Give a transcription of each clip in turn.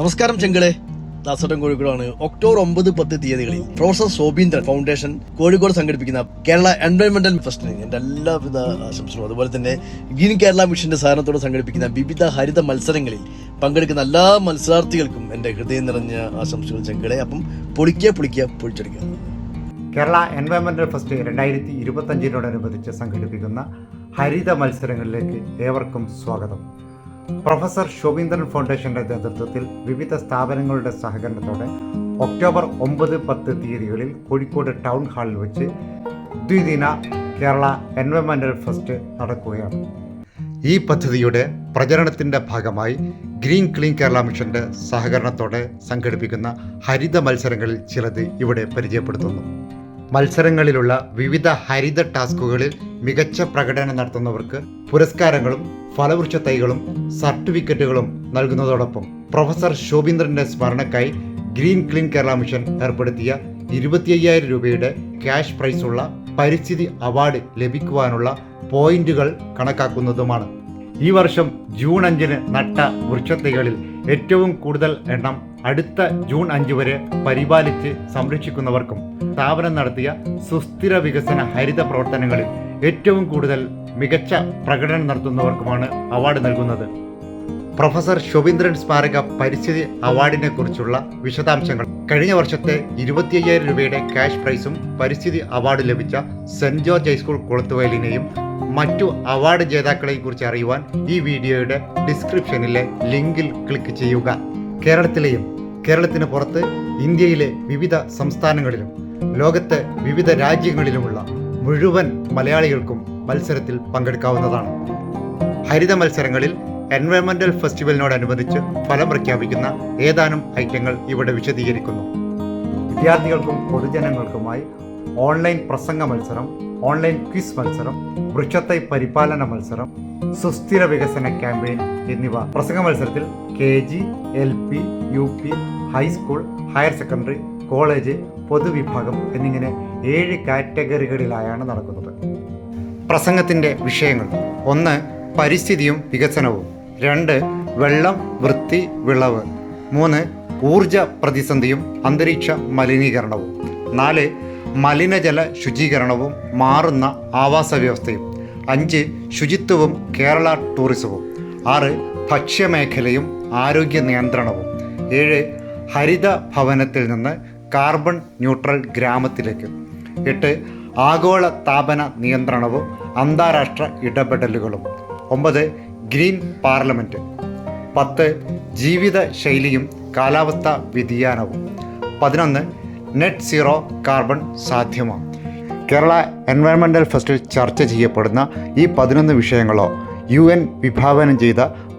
നമസ്കാരം ചെങ്കളെ. ദാസോട്ടം കോഴിക്കോടാണ് ഒക്ടോബർ ഒമ്പത് പത്ത് തീയതികളിൽ പ്രൊഫസർ ശോഭീന്ദ്രൻ ഫൗണ്ടേഷൻ കോഴിക്കോട് സംഘടിപ്പിക്കുന്ന കേരള എൻവയോൺമെന്റൽ ഫെസ്റ്റിന് എന്റെ എല്ലാവിധ ആശംസകളും. അതുപോലെ തന്നെ ഗ്രീൻ കേരള മിഷന്റെ സഹകരണത്തോടെ സംഘടിപ്പിക്കുന്ന വിവിധ ഹരിത മത്സരങ്ങളിൽ പങ്കെടുക്കുന്ന എല്ലാ മത്സരാർത്ഥികൾക്കും എന്റെ ഹൃദയം നിറഞ്ഞ ആശംസകൾ ചെങ്കളെ. അപ്പം പൊളിക്കുക പൊളിക്കുക പൊളിച്ചെടുക്കുക. കേരള എൻവയോൺമെന്റൽ ഫെസ്റ്റ് രണ്ടായിരത്തി ഇരുപത്തഞ്ചിനോടനുബന്ധിച്ച് സംഘടിപ്പിക്കുന്ന ഹരിത മത്സരങ്ങളിലേക്ക് ഏവർക്കും സ്വാഗതം. പ്രൊഫസർ ശോഭീന്ദ്രൻ ഫൗണ്ടേഷന്റെ നേതൃത്വത്തിൽ വിവിധ സ്ഥാപനങ്ങളുടെ സഹകരണത്തോടെ ഒക്ടോബർ ഒമ്പത് പത്ത് തീയതികളിൽ കോഴിക്കോട് ടൗൺ ഹാളിൽ വെച്ച് ദ്വിദിന കേരള എൻവയോൺമെന്റൽ ഫെസ്റ്റ് നടക്കുകയാണ്. ഈ പദ്ധതിയുടെ പ്രചരണത്തിന്റെ ഭാഗമായി ഗ്രീൻ ക്ലീൻ കേരള മിഷന്റെ സഹകരണത്തോടെ സംഘടിപ്പിക്കുന്ന ഹരിത മത്സരങ്ങളിൽ ചിലത് ഇവിടെ പരിചയപ്പെടുത്തുന്നു. മത്സരങ്ങളിലുള്ള വിവിധ ഹരിത ടാസ്കുകളിൽ മികച്ച പ്രകടനം നടത്തുന്നവർക്ക് പുരസ്കാരങ്ങളും ഫലവൃക്ഷ തൈകളും സർട്ടിഫിക്കറ്റുകളും നൽകുന്നതോടൊപ്പം പ്രൊഫസർ ശോഭീന്ദ്രന്റെ സ്മരണക്കായി ഗ്രീൻ ക്ലീൻ കേരള മിഷൻ ഏർപ്പെടുത്തിയ ഇരുപത്തി അയ്യായിരം രൂപയുടെ ക്യാഷ് പ്രൈസുള്ള പരിസ്ഥിതി അവാർഡ് ലഭിക്കുവാനുള്ള പോയിന്റുകൾ കണക്കാക്കുന്നതുമാണ്. ഈ വർഷം ജൂൺ അഞ്ചിന് നട്ട വൃക്ഷത്തൈകളിൽ ഏറ്റവും കൂടുതൽ എണ്ണം അടുത്ത ജൂൺ അഞ്ച് വരെ പരിപാലിച്ച് സംരക്ഷിക്കുന്നവർക്കും സ്ഥാപനം നടത്തിയ സുസ്ഥിര വികസന ഹരിത പ്രവർത്തനങ്ങളിൽ ഏറ്റവും കൂടുതൽ മികച്ച പ്രകടനം നടത്തുന്നവർക്കുമാണ് അവാർഡ് നൽകുന്നത്. പ്രൊഫസർ ശോഭീന്ദ്രൻ സ്മാരക പരിസ്ഥിതി അവാർഡിനെ കുറിച്ചുള്ള വിശദാംശങ്ങൾ. കഴിഞ്ഞ വർഷത്തെ ഇരുപത്തി അയ്യായിരം രൂപയുടെ ക്യാഷ് പ്രൈസും പരിസ്ഥിതി അവാർഡ് ലഭിച്ച സെന്റ് ജോർജ് ഹൈസ്കൂൾ കുളത്തുവയലിനെയും മറ്റു അവാർഡ് ജേതാക്കളെയും കുറിച്ച് അറിയുവാൻ ഈ വീഡിയോയുടെ ഡിസ്ക്രിപ്ഷനിലെ ലിങ്കിൽ ക്ലിക്ക് ചെയ്യുക. കേരളത്തിലെയും കേരളത്തിന് പുറത്ത് ഇന്ത്യയിലെ വിവിധ സംസ്ഥാനങ്ങളിലും ലോകത്തെ വിവിധ രാജ്യങ്ങളിലുമുള്ള മുഴുവൻ മലയാളികൾക്കും മത്സരത്തിൽ പങ്കെടുക്കാവുന്നതാണ്. ഹരിത മത്സരങ്ങളിൽ എൻവയോൺമെന്റൽ ഫെസ്റ്റിവലിനോടനുബന്ധിച്ച് ഫലം പ്രഖ്യാപിക്കുന്ന ഏതാനും ഐറ്റങ്ങൾ ഇവിടെ വിശദീകരിക്കുന്നു. വിദ്യാർത്ഥികൾക്കും പൊതുജനങ്ങൾക്കുമായി ഓൺലൈൻ പ്രസംഗ മത്സരം ഓൺലൈൻ ക്വിസ് മത്സരം വൃക്ഷത്തൈ പരിപാലന മത്സരം സുസ്ഥിര വികസന ക്യാമ്പയിൻ എന്നിവ പ്രസംഗ മത്സരത്തിൽ K G L P U P high school higher secondary college പൊതുവിഭാഗം എന്നിങ്ങനെ ഏഴ് കാറ്റഗറികളിലായാണ് നടക്കുന്നത്. പ്രസംഗത്തിന്റെ വിഷയങ്ങൾ. ഒന്ന് പരിസ്ഥിതിയും വികസനവും. രണ്ട് വെള്ളം വൃത്തി വിളവ്. മൂന്ന് ഊർജ പ്രതിസന്ധിയും അന്തരീക്ഷ മലിനീകരണവും. നാല് മലിനജല ശുചീകരണവും മാറുന്ന ആവാസ വ്യവസ്ഥയും. അഞ്ച് ശുചിത്വവും കേരള ടൂറിസവും. ആറ് ഭക്ഷ്യമേഖലയും ആരോഗ്യ നിയന്ത്രണവും. ഏഴ് ഹരിത ഭവനത്തിൽ നിന്ന് കാർബൺ ന്യൂട്രൽ ഗ്രാമത്തിലേക്ക്. എട്ട് ആഗോള താപന നിയന്ത്രണവും അന്താരാഷ്ട്ര ഇടപെടലുകളും. ഒമ്പത് ഗ്രീൻ പാർലമെന്റ് പത്ത് ജീവിത ശൈലിയും കാലാവസ്ഥാ വ്യതിയാനവും. പതിനൊന്ന് നെറ്റ് സീറോ കാർബൺ സാധ്യമാണ് കേരള എൻവയൺമെന്റൽ ഫെസ്റ്റിൽ ചർച്ച ചെയ്യപ്പെടുന്ന ഈ പതിനൊന്ന് വിഷയങ്ങളോ യു എൻ വിഭാവനം ചെയ്ത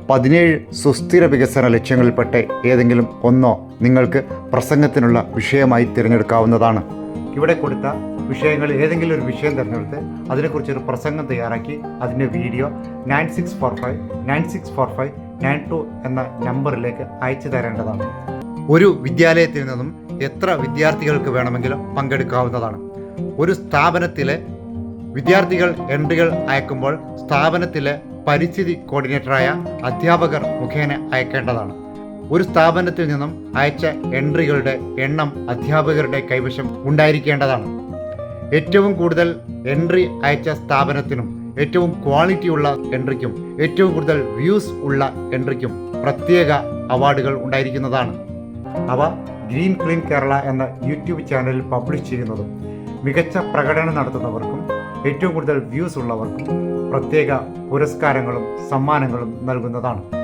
പതിനേഴ് സുസ്ഥിര വികസന ലക്ഷ്യങ്ങളിൽപ്പെട്ട ഏതെങ്കിലും ഒന്നോ നിങ്ങൾക്ക് പ്രസംഗത്തിനുള്ള വിഷയമായി തിരഞ്ഞെടുക്കാവുന്നതാണ്. ഇവിടെ കൊടുത്ത വിഷയങ്ങൾ ഏതെങ്കിലും ഒരു വിഷയം തിരഞ്ഞെടുത്ത് അതിനെക്കുറിച്ചൊരു പ്രസംഗം തയ്യാറാക്കി അതിന്റെ video nine six four five nine six four five nine two എന്ന നമ്പറിലേക്ക് അയച്ചു തരേണ്ടതാണ്. ഒരു വിദ്യാലയത്തിൽ നിന്നും എത്ര വിദ്യാർത്ഥികൾക്ക് വേണമെങ്കിലും പങ്കെടുക്കാവുന്നതാണ്. ഒരു സ്ഥാപനത്തിലെ വിദ്യാർത്ഥികൾ എൻട്രികൾ അയക്കുമ്പോൾ സ്ഥാപനത്തിലെ പരിസ്ഥിതി കോർഡിനേറ്ററായ അധ്യാപകർ മുഖേന അയക്കേണ്ടതാണ്. ഒരു സ്ഥാപനത്തിൽ നിന്നും അയച്ച എൻട്രികളുടെ എണ്ണം അധ്യാപകരുടെ കൈവശം ഉണ്ടായിരിക്കേണ്ടതാണ്. ഏറ്റവും കൂടുതൽ എൻട്രി അയച്ച സ്ഥാപനത്തിനും ഏറ്റവും ക്വാളിറ്റി ഉള്ള എൻട്രിക്കും ഏറ്റവും കൂടുതൽ വ്യൂസ് ഉള്ള എൻട്രിക്കും പ്രത്യേക അവാർഡുകൾ ഉണ്ടായിരിക്കുന്നതാണ്. അവ ഗ്രീൻ ക്ലീൻ കേരള എന്ന യൂട്യൂബ് ചാനലിൽ പബ്ലിഷ് ചെയ്യുന്നതും മികച്ച പ്രകടനം നടത്തുന്നവർക്കും ഏറ്റവും കൂടുതൽ വ്യൂസ് ഉള്ളവർക്കും പ്രത്യേക പുരസ്കാരങ്ങളും സമ്മാനങ്ങളും നൽകുന്നതാണ്.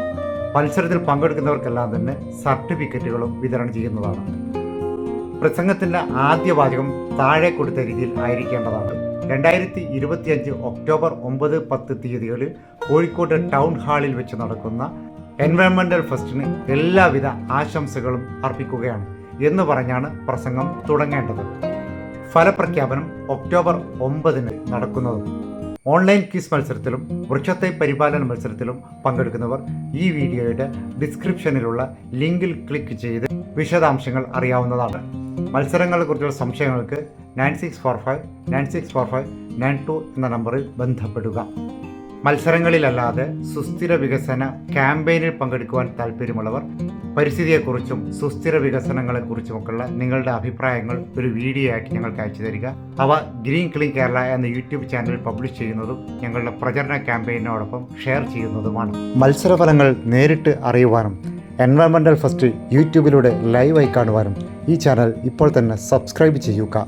മത്സരത്തിൽ പങ്കെടുക്കുന്നവർക്കെല്ലാം തന്നെ സർട്ടിഫിക്കറ്റുകളും വിതരണം ചെയ്യുന്നതാണ്. പ്രസംഗത്തിന്റെ ആദ്യ വാചകം താഴെ കൊടുത്ത രീതിയിൽ ആയിരിക്കേണ്ടതാണ്. രണ്ടായിരത്തി ഇരുപത്തിയഞ്ച് ഒക്ടോബർ ഒമ്പത് പത്ത് തീയതികളിൽ കോഴിക്കോട് ടൗൺ ഹാളിൽ വെച്ച് നടക്കുന്ന എൻവയോൺമെന്റൽ ഫെസ്റ്റിന് എല്ലാവിധ ആശംസകളും അർപ്പിക്കുകയാണ് എന്ന് പറഞ്ഞാണ് പ്രസംഗം തുടങ്ങേണ്ടത്. ഫലപ്രഖ്യാപനം ഒക്ടോബർ ഒമ്പതിന് നടക്കുന്നതും. ഓൺലൈൻ ക്വിസ് മത്സരത്തിലും വൃക്ഷത്തെ പരിപാലന മത്സരത്തിലും പങ്കെടുക്കുന്നവർ ഈ വീഡിയോയുടെ ഡിസ്ക്രിപ്ഷനിലുള്ള ലിങ്കിൽ ക്ലിക്ക് ചെയ്ത് വിശദാംശങ്ങൾ അറിയാവുന്നതാണ്. മത്സരങ്ങളെക്കുറിച്ചുള്ള സംശയങ്ങൾക്ക് nine six four five nine six four five nine two എന്ന നമ്പറിൽ ബന്ധപ്പെടുക. മത്സരങ്ങളിലല്ലാതെ സുസ്ഥിര വികസന ക്യാമ്പയിനിൽ പങ്കെടുക്കുവാൻ താല്പര്യമുള്ളവർ പരിസ്ഥിതിയെക്കുറിച്ചും സുസ്ഥിര വികസനങ്ങളെക്കുറിച്ചുമൊക്കെയുള്ള നിങ്ങളുടെ അഭിപ്രായങ്ങൾ ഒരു വീഡിയോ ആക്കി ഞങ്ങൾക്ക് അയച്ചു തരിക. അവ ഗ്രീൻ ക്ലീൻ കേരള എന്ന യൂട്യൂബ് ചാനലിൽ പബ്ലിഷ് ചെയ്യുന്നതും ഞങ്ങളുടെ പ്രചരണ ക്യാമ്പയിനോടൊപ്പം ഷെയർ ചെയ്യുന്നതുമാണ്. മത്സരഫലങ്ങൾ നേരിട്ട് അറിയുവാനും എൻവയൺമെന്റൽ ഫസ്റ്റ് യൂട്യൂബിലൂടെ ലൈവായി കാണുവാനും ഈ ചാനൽ ഇപ്പോൾ തന്നെ സബ്സ്ക്രൈബ് ചെയ്യുക.